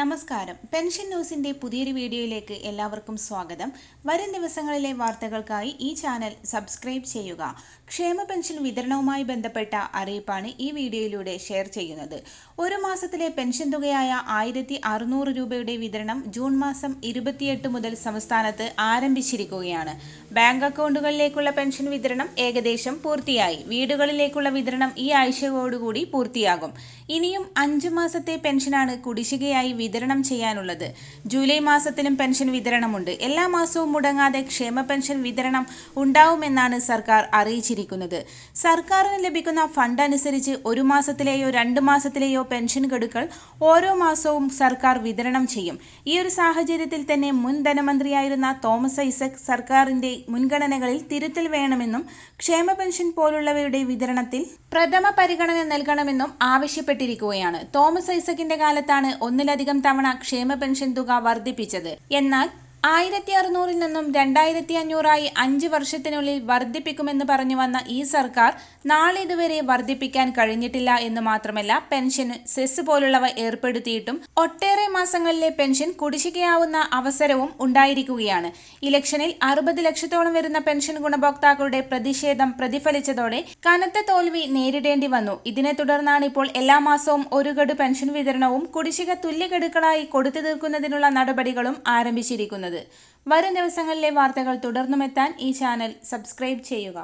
നമസ്കാരം. പെൻഷൻ ന്യൂസിന്റെ പുതിയൊരു വീഡിയോയിലേക്ക് എല്ലാവർക്കും സ്വാഗതം. വരും ദിവസങ്ങളിലെ വാർത്തകൾക്കായി ഈ ചാനൽ സബ്സ്ക്രൈബ് ചെയ്യുക. ക്ഷേമ പെൻഷൻ വിതരണവുമായി ബന്ധപ്പെട്ട അറിയിപ്പാണ് ഈ വീഡിയോയിലൂടെ ഷെയർ ചെയ്യുന്നത്. ഒരു മാസത്തിലെ പെൻഷൻ തുകയായ ആയിരത്തി രൂപയുടെ വിതരണം ജൂൺ മാസം ഇരുപത്തിയെട്ട് മുതൽ സംസ്ഥാനത്ത് ആരംഭിച്ചിരിക്കുകയാണ്. ബാങ്ക് അക്കൗണ്ടുകളിലേക്കുള്ള പെൻഷൻ വിതരണം ഏകദേശം പൂർത്തിയായി. വീടുകളിലേക്കുള്ള വിതരണം ഈ ആഴ്ചയോടുകൂടി പൂർത്തിയാകും. ഇനിയും അഞ്ചു മാസത്തെ പെൻഷനാണ് കുടിശ്ശികയായി വിതരണം ചെയ്യാനുള്ളത്. ജൂലൈ മാസത്തിലും പെൻഷൻ വിതരണമുണ്ട്. എല്ലാ മാസവും മുടങ്ങാതെ ക്ഷേമ പെൻഷൻ വിതരണം ഉണ്ടാവുമെന്നാണ് സർക്കാർ അറിയിച്ചിരിക്കുന്നത്. സർക്കാരിന് ലഭിക്കുന്ന ഫണ്ട് അനുസരിച്ച് ഒരു മാസത്തിലെയോ രണ്ട് മാസത്തിലെയോ പെൻഷൻ ഗഡുക്കൾ ഓരോ മാസവും സർക്കാർ വിതരണം ചെയ്യും. ഈ ഒരു സാഹചര്യത്തിൽ തന്നെ മുൻ ധനമന്ത്രിയായിരുന്ന തോമസ് ഐസക് സർക്കാരിന്റെ മുൻഗണനകളിൽ തിരുത്തൽ വേണമെന്നും ക്ഷേമ പെൻഷൻ പോലുള്ളവയുടെ വിതരണത്തിൽ പ്രഥമ പരിഗണന നൽകണമെന്നും ആവശ്യപ്പെട്ടിരിക്കുകയാണ്. തോമസ് ഐസക്കിന്റെ കാലത്താണ് ഒന്നിലധികം തവണ ക്ഷേമ പെൻഷൻ തുക വർദ്ധിപ്പിച്ചത്. എന്നാൽ ആയിരത്തി അറുന്നൂറിൽ നിന്നും രണ്ടായിരത്തി അഞ്ഞൂറായി അഞ്ച് വർഷത്തിനുള്ളിൽ വർദ്ധിപ്പിക്കുമെന്ന് പറഞ്ഞു വന്ന ഈ സർക്കാർ നാളിതുവരെ വർദ്ധിപ്പിക്കാൻ കഴിഞ്ഞിട്ടില്ല എന്ന് മാത്രമല്ല പെൻഷന് സെസ് പോലുള്ളവ ഏർപ്പെടുത്തിയിട്ടും ഒട്ടേറെ മാസങ്ങളിലെ പെൻഷൻ കുടിശ്ശികയാവുന്ന അവസരവും ഉണ്ടായിരിക്കുകയാണ്. ഇലക്ഷനിൽ അറുപത് ലക്ഷത്തോളം വരുന്ന പെൻഷൻ ഗുണഭോക്താക്കളുടെ പ്രതിഷേധം പ്രതിഫലിച്ചതോടെ കനത്ത തോൽവി നേരിടേണ്ടി വന്നു. ഇതിനെ തുടർന്നാണ് ഇപ്പോൾ എല്ലാ മാസവും ഒരു ഗഡു പെൻഷൻ വിതരണവും കുടിശ്ശിക തുല്യഗഡുക്കളായി കൊടുത്തു തീർക്കുന്നതിനുള്ള നടപടികളും ആരംഭിച്ചിരിക്കുന്നത്. വരും ദിവസങ്ങളിലെ വാർത്തകൾ തുടർന്നുമെത്താൻ ഈ ചാനൽ സബ്സ്ക്രൈബ് ചെയ്യുക.